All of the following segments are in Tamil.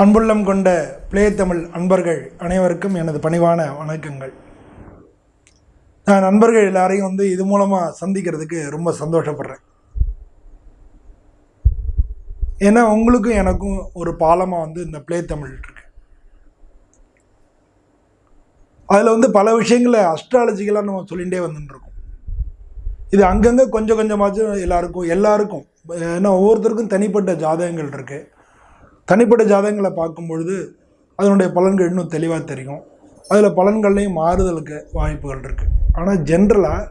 அன்புள்ளம் கொண்ட பிளே தமிழ் அன்பர்கள் அனைவருக்கும் எனது பணிவான வணக்கங்கள். நான் நண்பர்கள் எல்லாரையும் வந்து இது மூலமாக சந்திக்கிறதுக்கு ரொம்ப சந்தோஷப்படுறேன். ஏன்னா உங்களுக்கும் எனக்கும் ஒரு பாலமாக வந்து இந்த பிளே தமிழ் இருக்கு. அதில் வந்து பல விஷயங்களை அஸ்ட்ராலஜிக்கலாக நம்ம சொல்லிகிட்டே வந்துட்டுருக்கோம். இது அங்கங்கே கொஞ்சம் கொஞ்சமாச்சும் எல்லாருக்கும் எல்லாருக்கும் ஏன்னா ஒவ்வொருத்தருக்கும் தனிப்பட்ட ஜாதகங்கள் இருக்குது தனிப்பட்ட ஜாதகங்களை பார்க்கும் பொழுது அதனுடைய பலன்கள் இன்னும் தெளிவாக தெரியும். அதில் பலன்கள்லையும் மாறுதலுக்கு வாய்ப்புகள் இருக்குது ஆனால் ஜென்ரலாக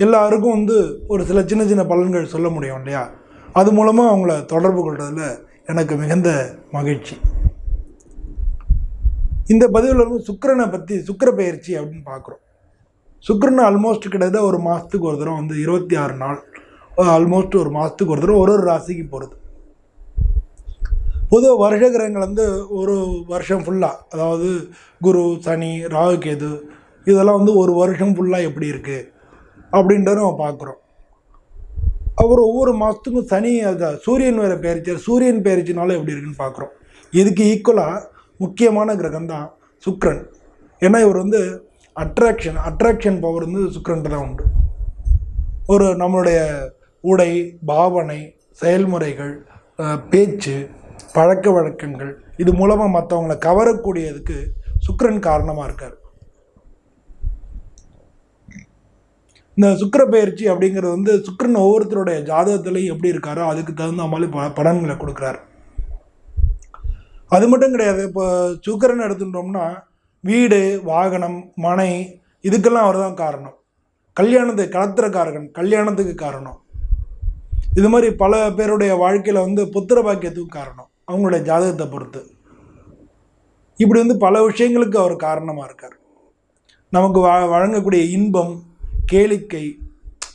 எல்லாருக்கும் வந்து ஒரு சில சின்ன சின்ன பலன்கள் சொல்ல முடியும் இல்லையா? அது மூலமாக அவங்கள தொடர்பு கொள்வதில் எனக்கு மிகுந்த மகிழ்ச்சி. இந்த பதிவில் வந்து சுக்கரனை பற்றி சுக்கர பயிற்சி அப்படின்னு பார்க்குறோம். சுக்கரன் ஆல்மோஸ்ட் கிட்டத்தட்ட ஒரு மாதத்துக்கு ஒரு தடவை வந்து இருபத்தி ஆறு நாள் ஆல்மோஸ்ட் ஒரு மாதத்துக்கு ஒரு தடவை ஒரு ஒரு ராசிக்கு போகிறது பொதுவாக வருஷ கிரகங்கள் வந்து ஒரு வருஷம் ஃபுல்லாக அதாவது குரு சனி ராகு கேது இதெல்லாம் வந்து ஒரு வருஷம் ஃபுல்லாக எப்படி இருக்குது அப்படின்றத நம்ம பார்க்குறோம் அப்புறம் ஒவ்வொரு மாதத்துக்கும் சனி அது சூரியன் வேறு பயிற்சி சூரியன் பயிற்சினால எப்படி இருக்குன்னு பார்க்குறோம் இதுக்கு ஈக்குவலாக முக்கியமான கிரகம் தான் சுக்ரன். ஏன்னா இவர் வந்து அட்ராக்ஷன் அட்ராக்ஷன் பவர் வந்து சுக்ரன்ட்டு தான் உண்டு. ஒரு நம்மளுடைய உடை பாவனை செயல்முறைகள் பேச்சு பழக்க வழக்கங்கள். இது மூலமாக மற்றவங்களை கவரக்கூடியதுக்கு சுக்கரன் காரணமாக இருக்கார். இந்த சுக்கர பயிற்சி அப்படிங்கிறது வந்து சுக்கரன் ஒவ்வொருத்தருடைய ஜாதகத்துலையும் எப்படி இருக்காரோ அதுக்கு தகுந்த மாதிரி ப பலன்களை கொடுக்குறாரு. அது மட்டும் கிடையாது இப்போ சுக்கரன் எடுத்துட்டோம்னா வீடு வாகனம் மனை இதுக்கெல்லாம் அவர் தான் காரணம். கல்யாணத்துக்கு கலத்திரக்காரகன் கல்யாணத்துக்கு காரணம். இது மாதிரி பல பேருடைய வாழ்க்கையில் வந்து புத்திர பாக்கியத்துக்கு காரணம் அவங்களுடைய ஜாதகத்தை பொறுத்து. இப்படி வந்து பல விஷயங்களுக்கு அவர் காரணமாக இருக்கார். நமக்கு வ வழங்கக்கூடிய இன்பம் கேளிக்கை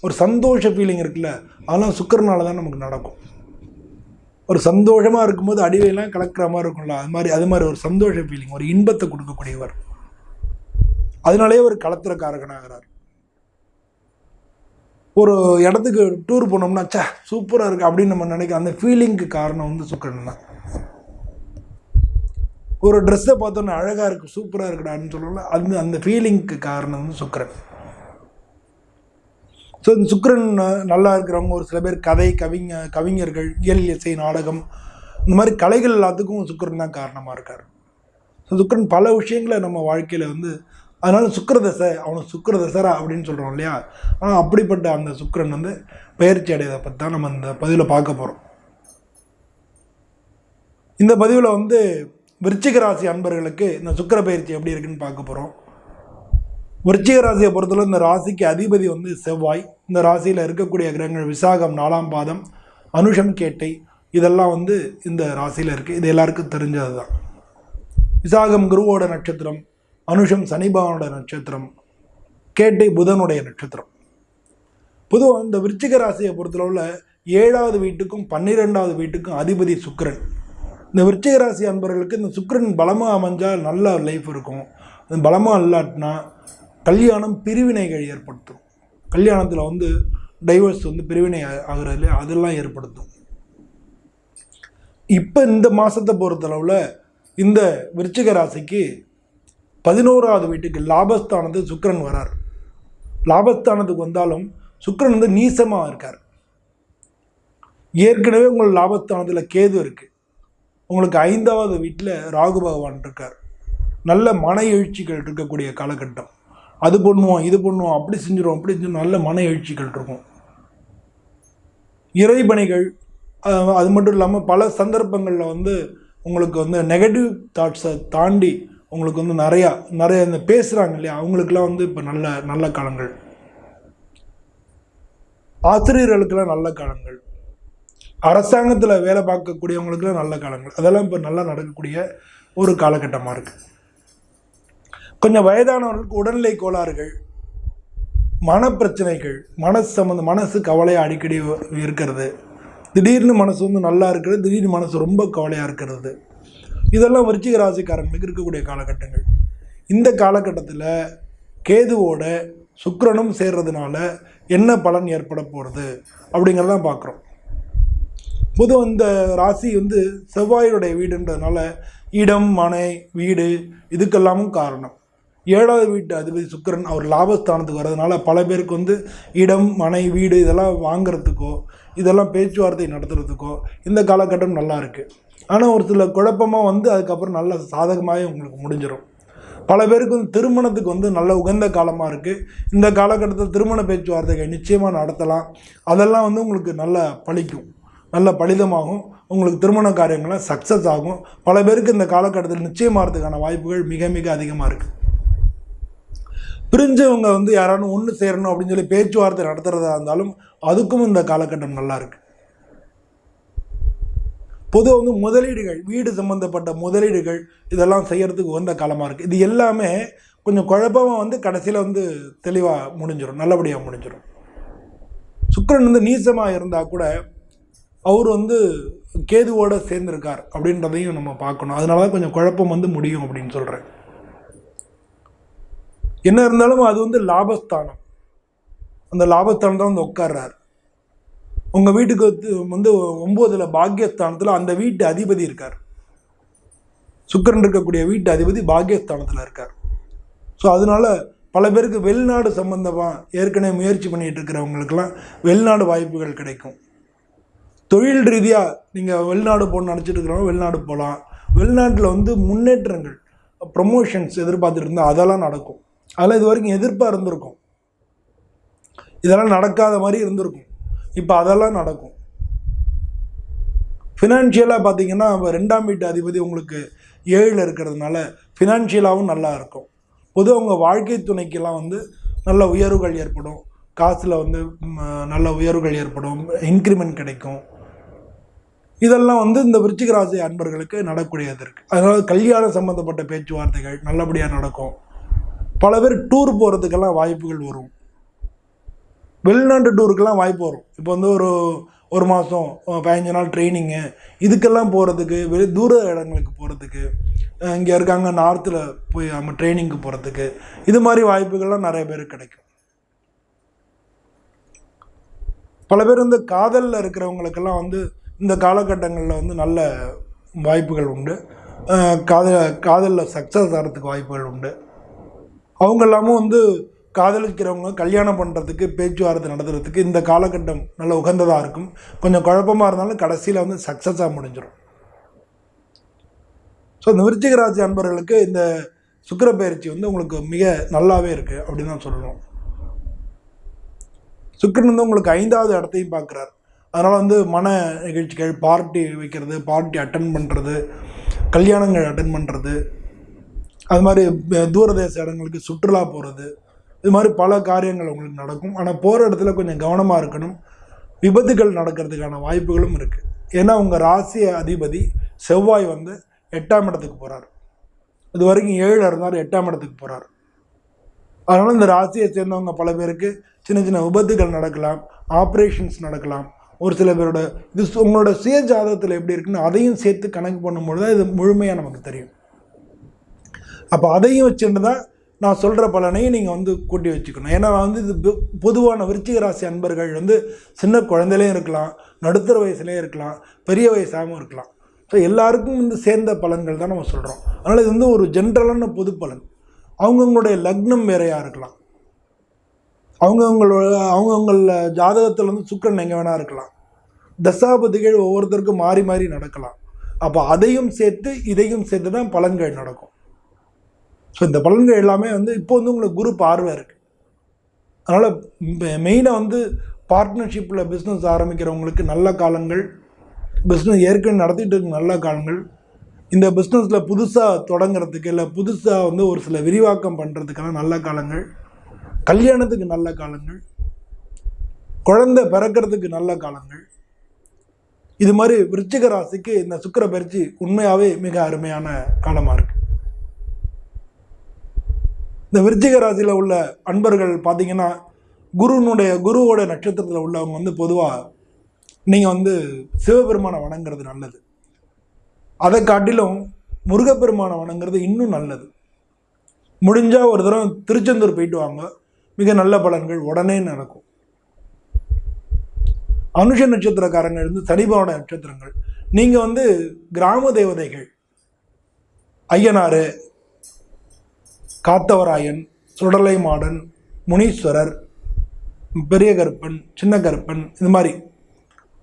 ஒரு சந்தோஷ ஃபீலிங் இருக்குல்ல அதெல்லாம் சுக்கரனால தான் நமக்கு நடக்கும். ஒரு சந்தோஷமாக இருக்கும்போது அடிவையெல்லாம் கலக்கிற மாதிரி இருக்கும்ல அது மாதிரி அது மாதிரி ஒரு சந்தோஷ ஃபீலிங் ஒரு இன்பத்தை கொடுக்கக்கூடியவர். அதனாலேயே ஒரு களத்திரக்காரகனாகிறார். ஒரு இடத்துக்கு டூர் போனோம்னா சே சூப்பராக இருக்குது அப்படின்னு நம்ம நினைக்கிற அந்த ஃபீலிங்க்கு காரணம் வந்து சுக்கரன் தான். ஒரு ட்ரெஸ்ஸை பார்த்தோன்னே அழகாக இருக்குது சூப்பராக இருக்குடான்னு சொல்லல அந்த அந்த ஃபீலிங்க்கு காரணம் வந்து சுக்கரன். ஸோ இந்த சுக்கரன் நல்லா இருக்கிறவங்க ஒரு சில பேர் கதை கவிஞ கவிஞர்கள் இயல் இசை நாடகம் இந்த மாதிரி கலைகள் எல்லாத்துக்கும் சுக்கரன் தான் காரணமாக இருக்கார். ஸோ சுக்கரன் பல விஷயங்களை நம்ம வாழ்க்கையில் வந்து அதனால சுக்கரதசை அவனை அவனுக்கு தசரா அப்படின்னு சொல்கிறோம் இல்லையா? ஆனால் அப்படிப்பட்ட அந்த சுக்கரன் வந்து பயிற்சி அடையதை பற்றி தான் நம்ம இந்த பதிவில் பார்க்க போகிறோம் இந்த பதிவில் வந்து விருச்சிக ராசி அன்பர்களுக்கு இந்த சுக்கிர பயிற்சி எப்படி இருக்குன்னு பார்க்க போகிறோம் விருச்சிக ராசியை பொறுத்தவரை இந்த ராசிக்கு அதிபதி வந்து செவ்வாய். இந்த ராசியில் இருக்கக்கூடிய கிரகங்கள் விசாகம் நாலாம் பாதம் அனுஷம் கேட்டை இதெல்லாம் வந்து இந்த ராசியில் இருக்குது இது எல்லாருக்கும் தெரிஞ்சது தான் விசாகம் குருவோட நட்சத்திரம் அனுஷம் சனிபாவனுடைய நட்சத்திரம் கேட்டை புதனுடைய நட்சத்திரம். பொதுவாக இந்த விருச்சிக ராசியை பொறுத்தளவில் ஏழாவது வீட்டுக்கும் பன்னிரெண்டாவது வீட்டுக்கும் அதிபதி சுக்கரன். இந்த விருச்சிக ராசி அன்பர்களுக்கு இந்த சுக்கிரன் பலமாக அமைஞ்சால் நல்ல லைஃப் இருக்கும். பலமாக இல்லாட்டினா கல்யாணம் பிரிவினைகள் ஏற்படுத்தும். கல்யாணத்தில் வந்து டைவர்ஸ் வந்து பிரிவினை ஆ- அதெல்லாம் ஏற்படுத்தும். இப்போ இந்த மாதத்தை பொறுத்தளவில் இந்த விருச்சிக ராசிக்கு பதினோராவது வீட்டுக்கு லாபஸ்தானத்து சுக்கிரன் வரார். லாபஸ்தானத்துக்கு வந்தாலும் சுக்கரன் வந்து நீசமாக இருக்கார். ஏற்கனவே உங்கள் லாபஸ்தானத்தில் கேது இருக்குது உங்களுக்கு ஐந்தாவது வீட்டில் ராகு பகவான் இருக்கார். நல்ல மன எழுச்சிகள் இருக்கக்கூடிய காலகட்டம். அது பண்ணுவோம் இது பண்ணுவோம் அப்படி செஞ்சிடும் அப்படி செஞ்சு நல்ல மன எழுச்சிகள் இருக்கும். இறைபணிகள் அது மட்டும் இல்லாமல் பல சந்தர்ப்பங்களில் வந்து உங்களுக்கு வந்து நெகட்டிவ் தாட்ஸை தாண்டி உங்களுக்கு வந்து நிறையா நிறைய இந்த பேசுகிறாங்க இல்லையா? அவங்களுக்குலாம் வந்து இப்போ நல்ல நல்ல காலங்கள். ஆசிரியர்களுக்கெல்லாம் நல்ல காலங்கள். அரசாங்கத்தில் வேலை பார்க்கக்கூடியவங்களுக்குலாம் நல்ல காலங்கள். அதெல்லாம் இப்போ நல்லா நடக்கக்கூடிய ஒரு காலகட்டமாக இருக்குது கொஞ்சம் வயதானவர்களுக்கு உடல்நிலை கோளாறுகள் மனப்பிரச்சனைகள் மனசு சம்மந்த மனசு கவலையாக அடிக்கடி இருக்கிறது. திடீர்னு மனசு வந்து நல்லா இருக்கிறது திடீர்னு மனசு ரொம்ப கவலையாக இருக்கிறது. இதெல்லாம் விருச்சிக ராசிக்காரங்களுக்கு இருக்கக்கூடிய காலகட்டங்கள். இந்த காலகட்டத்தில் கேதுவோட சுக்கரனும் சேர்றதுனால என்ன பலன் ஏற்பட போகிறது அப்படிங்கிறதான் பார்க்குறோம் பொதுவாக இந்த ராசி வந்து செவ்வாயுடைய வீடுன்றதுனால இடம் மனை வீடு இதுக்கெல்லாமும் காரணம். ஏழாவது வீட்டு அதிபதி சுக்கிரன் அவர் லாபஸ்தானத்துக்கு வர்றதுனால பல பேருக்கு வந்து இடம் மனை வீடு இதெல்லாம் வாங்குறதுக்கோ இதெல்லாம் பேச்சுவார்த்தை நடத்துகிறதுக்கோ இந்த காலகட்டம் நல்லா இருக்குது ஆனால் ஒரு சில குழப்பமாக வந்து அதுக்கப்புறம் நல்ல சாதகமாகவே உங்களுக்கு முடிஞ்சிடும் பல பேருக்கு வந்து திருமணத்துக்கு வந்து நல்ல உகந்த காலமாக இருக்குது இந்த காலகட்டத்தில் திருமண பேச்சுவார்த்தைகள் நிச்சயமாக நடத்தலாம். அதெல்லாம் வந்து உங்களுக்கு நல்லா பலிக்கும் நல்ல பலிதமாகும். உங்களுக்கு திருமண காரியங்கள்லாம் சக்ஸஸ் ஆகும். பல பேருக்கு இந்த காலகட்டத்தில் நிச்சயமாகிறதுக்கான வாய்ப்புகள் மிக மிக அதிகமாக இருக்குது பிரிஞ்சவங்க வந்து யாராலும் ஒன்று சேரணும் அப்படின்னு சொல்லி பேச்சுவார்த்தை நடத்துகிறதா இருந்தாலும் அதுக்கும் இந்த காலகட்டம் நல்லா இருக்குது பொதுவாக வந்து முதலீடுகள் வீடு சம்மந்தப்பட்ட முதலீடுகள் இதெல்லாம் செய்கிறதுக்கு உகந்த காலமாக இருக்குது இது எல்லாமே கொஞ்சம் குழப்பமாக வந்து கடைசியில் வந்து தெளிவாக முடிஞ்சிடும் நல்லபடியாக முடிஞ்சிடும் சுக்கரன் வந்து நீசமாக இருந்தால் கூட அவர் வந்து கேதுவோடு சேர்ந்திருக்கார் அப்படின்றதையும் நம்ம பார்க்கணும். அதனால தான் கொஞ்சம் குழப்பம் வந்து முடியும் அப்படின்னு சொல்கிறேன் என்ன இருந்தாலும் அது வந்து லாபஸ்தானம். அந்த லாபஸ்தானம் தான் வந்து உட்கார்றார். உங்கள் வீட்டுக்கு வந்து- ஒம்போதில் பாக்கியஸ்தானத்தில் அந்த வீட்டு அதிபதி இருக்கார். சுக்கிரன் இருக்கக்கூடிய வீட்டு அதிபதி பாக்கியஸ்தானத்தில் இருக்கார். ஸோ அதனால பல பேருக்கு வெளிநாடு சம்மந்தமாக ஏற்கனவே முயற்சி பண்ணிகிட்டு இருக்கிறவங்களுக்கெல்லாம் வெளிநாடு வாய்ப்புகள் கிடைக்கும். தொழில் ரீதியாக நீங்கள் வெளிநாடு போகணும்னு நினச்சிட்டு இருக்கிறவங்க வெளிநாடு போகலாம். வெளிநாட்டில் வந்து முன்னேற்றங்கள் ப்ரமோஷன்ஸ் எதிர்பார்த்துட்டு இருந்தால் அதெல்லாம் நடக்கும். அதெல்லாம் இது வரைக்கும் எதிர்ப்பாக இருந்திருக்கும். இதெல்லாம் நடக்காத மாதிரி இருந்திருக்கும். இப்போ அதெல்லாம் நடக்கும். ஃபினான்ஷியலாக பார்த்தீங்கன்னா ரெண்டாம் வீட்டு அதிபதி உங்களுக்கு ஏழில் இருக்கிறதுனால ஃபினான்ஷியலாகவும் நல்லா இருக்கும். பொதுவாக உங்கள் வாழ்க்கை துணைக்கெல்லாம் வந்து நல்ல உயர்வுகள் ஏற்படும். காசில் வந்து நல்ல உயர்வுகள் ஏற்படும். இன்க்ரிமெண்ட் கிடைக்கும். இதெல்லாம் வந்து இந்த விருச்சிக ராசி அன்பர்களுக்கு நடக்கூடியது இருக்குது அதனால் கல்யாணம் சம்மந்தப்பட்ட பேச்சுவார்த்தைகள் நல்லபடியாக நடக்கும். பல பேர் டூர் போகிறதுக்கெல்லாம் வாய்ப்புகள் வரும். வெளிநாட்டு டூருக்கெல்லாம் வாய்ப்பு வரும். இப்போ வந்து ஒரு ஒரு மாதம் பதினஞ்சு நாள் ட்ரைனிங்கு இதுக்கெல்லாம் போகிறதுக்கு வெளி தூர இடங்களுக்கு போகிறதுக்கு இங்கே இருக்காங்க நார்த்தில் போய் நம்ம ட்ரைனிங்க்கு போகிறதுக்கு இது மாதிரி வாய்ப்புகள்லாம் நிறைய பேருக்கு கிடைக்கும். பல பேர் வந்து காதலில் இருக்கிறவங்களுக்கெல்லாம் வந்து இந்த காலகட்டங்களில் வந்து நல்ல வாய்ப்புகள் உண்டு. காதல் காதலில் சக்ஸஸ் ஆகிறதுக்கு வாய்ப்புகள் உண்டு. அவங்க எல்லாமும் வந்து காதலிக்கிறவங்க கல்யாணம் பண்ணுறதுக்கு பேச்சுவார்த்தை நடத்துறதுக்கு இந்த காலகட்டம் நல்ல உகந்ததாக இருக்கும். கொஞ்சம் குழப்பமாக இருந்தாலும் கடைசியில் வந்து சக்ஸஸாக முடிஞ்சிடும் ஸோ இந்த விருச்சிக ராசி அன்பர்களுக்கு இந்த சுக்கர பயிற்சி வந்து உங்களுக்கு மிக நல்லாவே இருக்குது அப்படின்னு தான் சொல்லணும். சுக்கரன் வந்து உங்களுக்கு ஐந்தாவது இடத்தையும் பார்க்குறார். அதனால் வந்து மன நிகழ்ச்சிகள் பார்ட்டி வைக்கிறது பார்ட்டி அட்டன் பண்ணுறது கல்யாணங்கள் அட்டன் பண்ணுறது அது மாதிரி தூரதேச இடங்களுக்கு சுற்றுலா போகிறது இது மாதிரி பல காரியங்கள் உங்களுக்கு நடக்கும். ஆனால் போகிற இடத்துல கொஞ்சம் கவனமாக இருக்கணும். விபத்துகள் நடக்கிறதுக்கான வாய்ப்புகளும் இருக்குது ஏன்னா உங்கள் ராசி அதிபதி செவ்வாய் வந்து எட்டாம் இடத்துக்கு போகிறார் இது வரைக்கும் ஏழு இருந்தார் எட்டாம் இடத்துக்கு போகிறார் அதனால் இந்த ராசியை சேர்ந்தவங்க பல பேருக்கு சின்ன சின்ன விபத்துகள் நடக்கலாம் ஆப்ரேஷன்ஸ் நடக்கலாம். ஒரு சில பேரோட இது உங்களோட சுய ஜாதகத்தில் எப்படி இருக்குன்னு அதையும் சேர்த்து கணக்கு பண்ணும்பொழுது தான் இது முழுமையாக நமக்கு தெரியும். அப்போ அதையும் வச்சுட்டு தான் நான் சொல்கிற பலனையும் நீங்கள் வந்து கூட்டி வச்சுக்கணும். ஏன்னா வந்து இது பொதுவான விருச்சிக ராசி அன்பர்கள் வந்து சின்ன குழந்தையிலையும் இருக்கலாம் நடுத்தர வயசுலேயும் இருக்கலாம் பெரிய வயசாகவும் இருக்கலாம். ஸோ எல்லாருக்கும் வந்து சேர்ந்த பலன்கள் தான் நம்ம சொல்கிறோம் அதனால் இது வந்து ஒரு ஜென்ரலான பொது பலன். அவங்கவுங்களுடைய லக்னம் வேறையாக இருக்கலாம். அவங்கவுங்களோட அவங்கவுங்கள ஜாதகத்தில் வந்து சுக்கிரன் எங்கே வேணா இருக்கலாம். தசாபதிகள் ஒவ்வொருத்தருக்கும் மாறி மாறி நடக்கலாம். அப்போ அதையும் சேர்த்து இதையும் சேர்த்து தான் பலன்கள் நடக்கும். ஸோ இந்த பலன்கள் எல்லாமே வந்து இப்போ வந்து உங்களுக்கு குரு பார்வை இருக்குது அதனால் மெயினாக வந்து பார்ட்னர்ஷிப்பில் பிஸ்னஸ் ஆரம்பிக்கிறவங்களுக்கு நல்ல காலங்கள் பிஸ்னஸ் ஏற்கனவே நடத்திட்டு இருக்க நல்ல காலங்கள் இந்த பிஸ்னஸில் புதுசாக தொடங்குறதுக்கு இல்லை புதுசாக வந்து ஒரு சில விரிவாக்கம் பண்ணுறதுக்கான நல்ல காலங்கள் கல்யாணத்துக்கு நல்ல காலங்கள் குழந்தை பிறக்கிறதுக்கு நல்ல காலங்கள். இது மாதிரி விருச்சிக ராசிக்கு இந்த சுக்கர பயிற்சி உண்மையாகவே மிக அருமையான காலமாக இருக்குது இந்த விருச்சிக ராசியில் உள்ள அன்பர்கள் பார்த்தீங்கன்னா குருனுடைய குருவோட நட்சத்திரத்தில் உள்ளவங்க வந்து பொதுவாக நீங்கள் வந்து சிவபெருமானை வணங்குறது நல்லது. அதை காட்டிலும் முருகப்பெருமானை வணங்குறது இன்னும் நல்லது. முடிஞ்சால் ஒரு தடவை திருச்செந்தூர் போயிட்டு வாங்க. மிக நல்ல பலன்கள் உடனே நடக்கும். அனுஷ நட்சத்திரக்காரங்க இருந்து சனிபவன நட்சத்திரங்கள். நீங்கள் வந்து கிராம தேவதைகள் ஐயனார் காத்தவராயன் சுடலை மாடன் முனீஸ்வரர் பெரிய கருப்பன் சின்ன கருப்பன் இது மாதிரி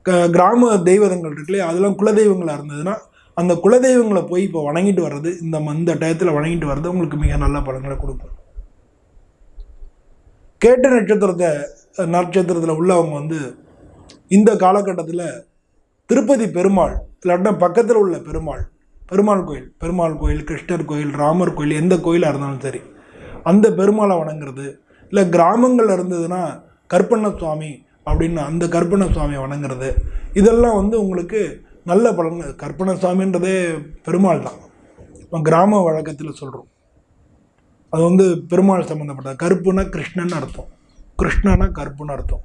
க கிராம தெய்வதங்கள் இருக்குல்லையே? அதெல்லாம் குலதெய்வங்களாக இருந்ததுன்னா அந்த குலதெய்வங்களை போய் இப்போ வணங்கிட்டு வர்றது இந்த இந்த டயத்தில் வணங்கிட்டு வர்றது உங்களுக்கு மிக நல்ல பலன்களை கொடுக்கும். கேட்ட நட்சத்திரத்தை நட்சத்திரத்தில் உள்ளவங்க வந்து இந்த காலகட்டத்தில் திருப்பதி பெருமாள் இல்லாட்டினா பக்கத்தில் உள்ள பெருமாள் பெருமாள் கோயில் பெருமாள் கோயில் கிருஷ்ணர் கோயில் ராமர் கோயில் எந்த கோயிலாக இருந்தாலும் சரி அந்த பெருமாளை வணங்குறது இல்லை கிராமங்கள் இருந்ததுன்னா கற்பண்ண சுவாமி அப்படின்னு அந்த கற்பண சுவாமியை வணங்குறது இதெல்லாம் வந்து உங்களுக்கு நல்ல பலன் கற்பண சுவாமின்றதே பெருமாள் தான். இப்போ கிராம வழக்கத்தில் சொல்கிறோம் அது வந்து பெருமாள் சம்மந்தப்பட்டது கருப்புனா கிருஷ்ணன் அர்த்தம். கிருஷ்ணனா கருப்புன்னு அர்த்தம்.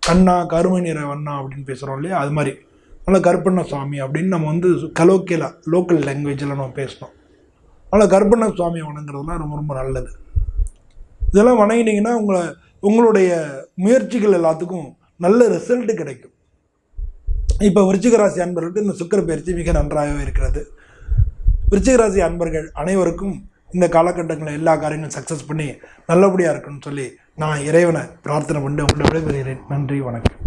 கண்ணா கருமை நிற வண்ணா அப்படின்னு பேசுகிறோம் இல்லையா? அது மாதிரி. அதனால் கருப்பண்ண சுவாமி அப்படின்னு நம்ம வந்து கலோக்கியலா லோக்கல் லாங்குவேஜில் நம்ம பேசணும். அதனால் கருப்பண்ண சுவாமியை வணங்குறதுலாம் ரொம்ப ரொம்ப நல்லது. இதெல்லாம் வணங்கினீங்கன்னா உங்களை உங்களுடைய முயற்சிகள் எல்லாத்துக்கும் நல்ல ரிசல்ட் கிடைக்கும். இப்போ விருச்சிகராசி அன்பர்களுக்கு இந்த சுக்கர பயிற்சி மிக நன்றாகவே இருக்கிறது. விருச்சிகராசி அன்பர்கள் அனைவருக்கும் இந்த காலகட்டங்களில் எல்லா காரியங்களும் சக்ஸஸ் பண்ணி நல்லபடியாக இருக்குன்னு சொல்லி நான் இறைவனை பிரார்த்தனை பண்ணி உங்களை விடைபெறுகிறேன். நன்றி வணக்கம்.